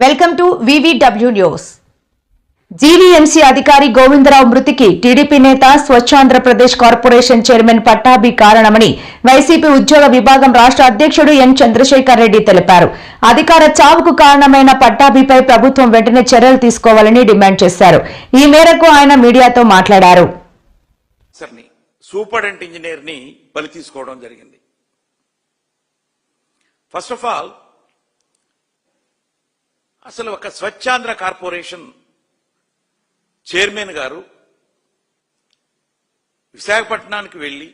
Welcome to VVW news GVMC అధికారి గోవిందరావు మృతికి TDP నేత స్వచ్ఛాంధ్రప్రదేశ్ కార్పొరేషన్ చైర్మన్ పట్టాభి కారణమని వైసీపీ ఉద్యోగ విభాగం రాష్ట్ర అధ్యక్షుడు ఎన్ చంద్రశేఖర్ రెడ్డి తెలిపారు. అధికార చావుకు కారణమైన పట్టాభిపై ప్రభుత్వం వెంటనే చర్యలు తీసుకోవాలని డిమాండ్ చేశారు. ఈ మేరకు ఆయన మీడియాతో మాట్లాడారు. ఆఫీసర్ని బలి తీసుకోవడం జరిగింది. ఫస్ట్ ఆఫ్ ఆల్ అసలు ఒక స్వచ్ఛాంధ్ర కార్పొరేషన్ చైర్మన్ గారు విశాఖపట్నానికి వెళ్ళి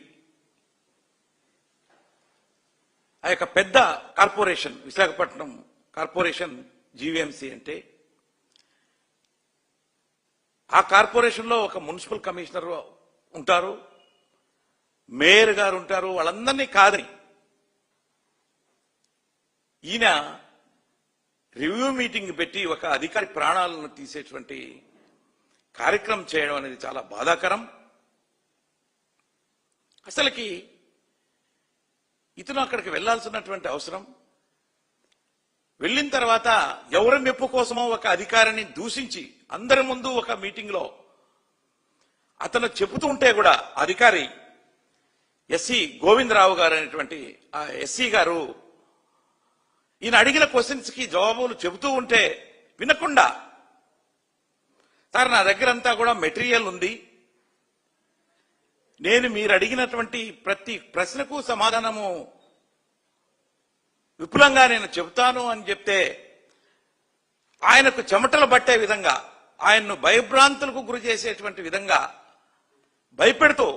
ఆ యొక్క పెద్ద కార్పొరేషన్ విశాఖపట్నం కార్పొరేషన్ జీవీఎంసీ అంటే ఆ కార్పొరేషన్లో ఒక మున్సిపల్ కమిషనర్ ఉంటారు మేయర్ గారు ఉంటారు వాళ్ళందరినీ కాదని ఈయన రివ్యూ మీటింగ్ పెట్టి ఒక అధికారి ప్రాణాలను తీసేటువంటి కార్యక్రమం చేయడం అనేది చాలా బాధాకరం. అసలుకి ఇతను అక్కడికి వెళ్ళాల్సినటువంటి అవసరం. వెళ్ళిన తర్వాత ఎవరి మెప్పు కోసమో ఒక అధికారిని దూషించి అందరి ముందు ఒక మీటింగ్లో అతను చెబుతూ ఉంటే కూడా అధికారి ఎస్సి గోవిందరావు గారు అనేటువంటి ఆ ఎస్సీ గారు ఈయన అడిగిన క్వశ్చన్స్కి జవాబులు చెబుతూ ఉంటే వినకుండా. సార్ నా దగ్గర అంతా కూడా మెటీరియల్ ఉంది. నేను మీరు అడిగినటువంటి ప్రతి ప్రశ్నకు సమాధానము విపులంగా నేను చెబుతాను అని చెప్తే ఆయనకు చెమటలు పట్టే విధంగా ఆయన్ను భయభ్రాంతులకు గురి చేసేటువంటి విధంగా భయపెడుతూ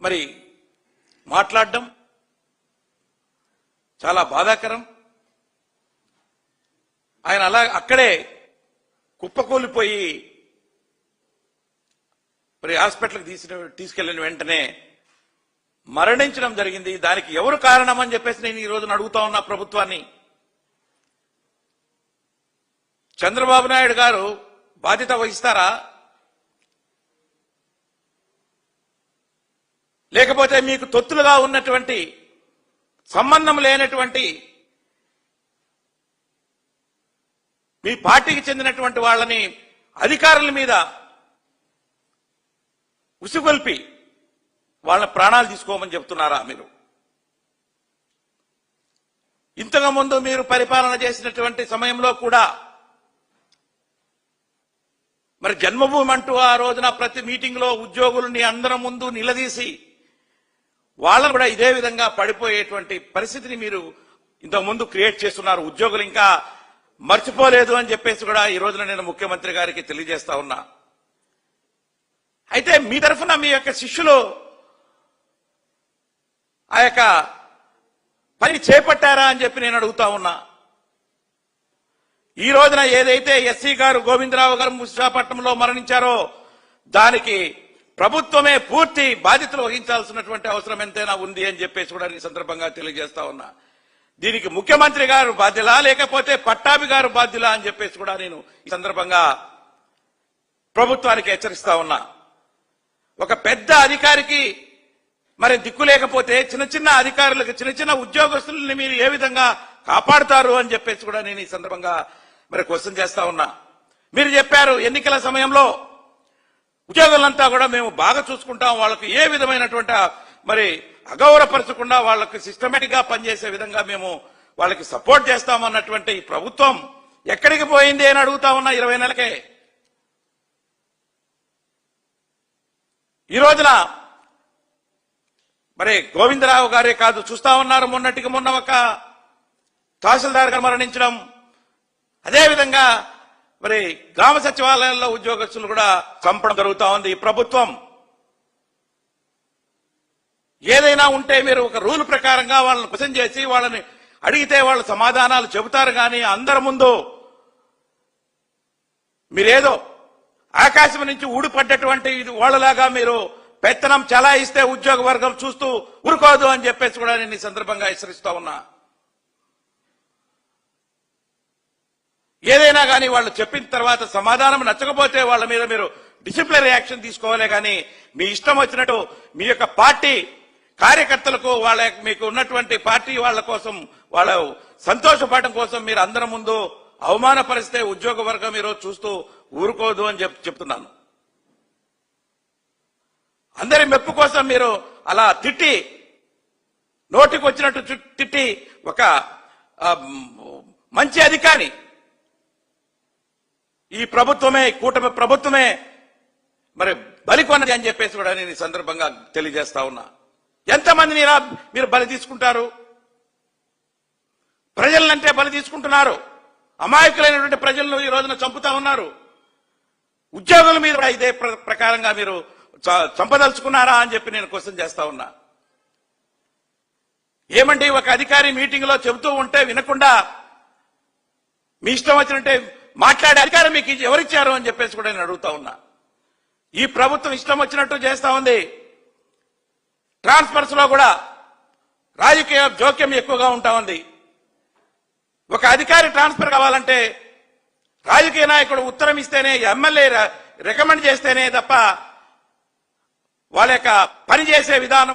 మరి మాట్లాడడం చాలా బాధాకరం. ఆయన అలా అక్కడే కుప్పకూలిపోయి మరి హాస్పిటల్కి తీసిన తీసుకెళ్ళిన వెంటనే మరణించడం జరిగింది. దానికి ఎవరు కారణం అని చెప్పేసి నేను ఈ రోజున అడుగుతా ఉన్నా ప్రభుత్వాన్ని. చంద్రబాబు నాయుడు గారు బాధ్యత వహిస్తారా? లేకపోతే మీకు తొత్తులుగా ఉన్నటువంటి సంబంధం లేనటువంటి మీ పార్టీకి చెందినటువంటి వాళ్ళని అధికారుల మీద ఉసిగొల్పి వాళ్ళ ప్రాణాలు తీసుకోమని చెప్తున్నారా మీరు? ఇంతకు ముందు మీరు పరిపాలన చేసినటువంటి సమయంలో కూడా మరి జన్మభూమి అంటూ ఆ రోజున ప్రతి మీటింగ్లో ఉద్యోగుల్ని ఉద్యోగులని అందరం ముందు నిలదీసి వాళ్ళను కూడా ఇదే విధంగా పడిపోయేటువంటి పరిస్థితిని మీరు ఇంతకు ముందు క్రియేట్ చేస్తున్నారు. ఉద్యోగులు ఇంకా మర్చిపోలేదు అని చెప్పేసి కూడా ఈ రోజున నేను ముఖ్యమంత్రి గారికి తెలియజేస్తా ఉన్నా. అయితే మీ తరఫున మీ యొక్క శిష్యులు ఆ యొక్క పని చేపట్టారా అని చెప్పి నేను అడుగుతా ఉన్నా. ఈ రోజున ఏదైతే ఎస్సీ గారు గోవిందరావు గారు విశాఖపట్నంలో మరణించారో దానికి ప్రభుత్వమే పూర్తి బాధ్యతలు వహించాల్సినటువంటి అవసరం ఎంతైనా ఉంది అని చెప్పేసి కూడా ఈ సందర్భంగా తెలియజేస్తా ఉన్నా. దీనికి ముఖ్యమంత్రి గారు బాధ్యులా లేకపోతే పట్టాభి గారు బాధ్యులా అని చెప్పేసి కూడా నేను ఈ సందర్భంగా ప్రభుత్వానికి హెచ్చరిస్తా ఉన్నా. ఒక పెద్ద అధికారికి మరి దిక్కు లేకపోతే చిన్న చిన్న అధికారులకు చిన్న చిన్న ఉద్యోగస్తుల్ని మీరు ఏ విధంగా కాపాడుతారు అని చెప్పేసి కూడా నేను ఈ సందర్భంగా మరి క్వశ్చన్ చేస్తా ఉన్నా. మీరు చెప్పారు ఎన్నికల సమయంలో ఉద్యోగులంతా కూడా మేము బాగా చూసుకుంటాం. వాళ్ళకి ఏ విధమైనటువంటి మరి అగౌరవపరచకుండా వాళ్ళకి సిస్టమేటిక్గా పనిచేసే విధంగా మేము వాళ్ళకి సపోర్ట్ చేస్తామన్నటువంటి ఈ ప్రభుత్వం ఎక్కడికి పోయింది అని అడుగుతా ఉన్నా ఇరవై నెలకే. ఈ రోజున మరి గోవిందరావు గారే కాదు చూస్తా ఉన్నారు మొన్నటికి మొన్న ఒక తహసీల్దార్ గారు మరణించడం. అదేవిధంగా మరి గ్రామ సచివాలయాల్లో ఉద్యోగస్తులు కూడా చంపడం జరుగుతూ ఉంది. ఈ ప్రభుత్వం ఏదైనా ఉంటే మీరు ఒక రూల్ ప్రకారంగా వాళ్ళని క్వశ్చన్ చేసి వాళ్ళని అడిగితే వాళ్ళు సమాధానాలు చెబుతారు కానీ అందరి ముందు మీరేదో ఆకాశం నుంచి ఊడిపడ్డటువంటి ఇది వాళ్ళలాగా మీరు పెత్తనం చలాయిస్తే ఉద్యోగ వర్గం చూస్తూ ఊరుకోదు అని చెప్పేసి కూడా నేను ఈ సందర్భంగా హెచ్చరిస్తా ఉన్నా. ఏదైనా కానీ వాళ్ళు చెప్పిన తర్వాత సమాధానం నచ్చకపోతే వాళ్ళ మీద మీరు డిసిప్లినరీ యాక్షన్ తీసుకోవాలి కానీ మీ ఇష్టం వచ్చినట్టు మీ యొక్క పార్టీ కార్యకర్తలకు వాళ్ళ మీకు ఉన్నటువంటి పార్టీ వాళ్ళ కోసం వాళ్ళ సంతోషపడటం కోసం మీరు అందరి ముందు అవమానపరిస్తే ఉద్యోగ వర్గం మీరు చూస్తూ ఊరుకోదు అని చెప్ చెప్తున్నాను. అందరి మెప్పు కోసం మీరు అలా తిట్టి నోటికి వచ్చినట్టు తిట్టి ఒక మంచి అధికారి ఈ ప్రభుత్వమే కూటమి ప్రభుత్వమే. మరి బలికొన్నది అని చెప్పేసి కూడా నేను ఈ సందర్భంగా తెలియజేస్తా ఉన్నా. ఎంతమందిని ఇలా మీరు బలి తీసుకుంటారు? ప్రజలంటే బలి తీసుకుంటున్నారు. అమాయకులైనటువంటి ప్రజలను ఈ రోజున చంపుతా ఉన్నారు. ఉద్యోగుల మీద కూడా ఇదే ప్ర- ప్రకారంగా మీరు చ- చంపదలుచుకున్నారా అని చెప్పి నేను క్వశ్చన్ చేస్తా ఉన్నా. ఏమండి ఒక అధికారి మీటింగ్లో చెబుతూ ఉంటే వినకుండా మీ ఇష్టం వచ్చినట్టే మాట్లాడే అధికారం మీకు ఎవరిచ్చారు అని చెప్పేసి కూడా నేను అడుగుతా ఉన్నా. ఈ ప్రభుత్వం ఇష్టం వచ్చినట్టు చేస్తా ఉంది. ట్రాన్స్ఫర్స్లో కూడా రాజకీయ జోక్యం ఎక్కువగా ఉంటా ఉంది. ఒక అధికారి ట్రాన్స్ఫర్ కావాలంటే రాజకీయ నాయకుడు ఉత్తరం ఇస్తేనే ఎమ్మెల్యే రికమెండ్ చేస్తేనే తప్ప వాళ్ళ యొక్క పనిచేసే విధానం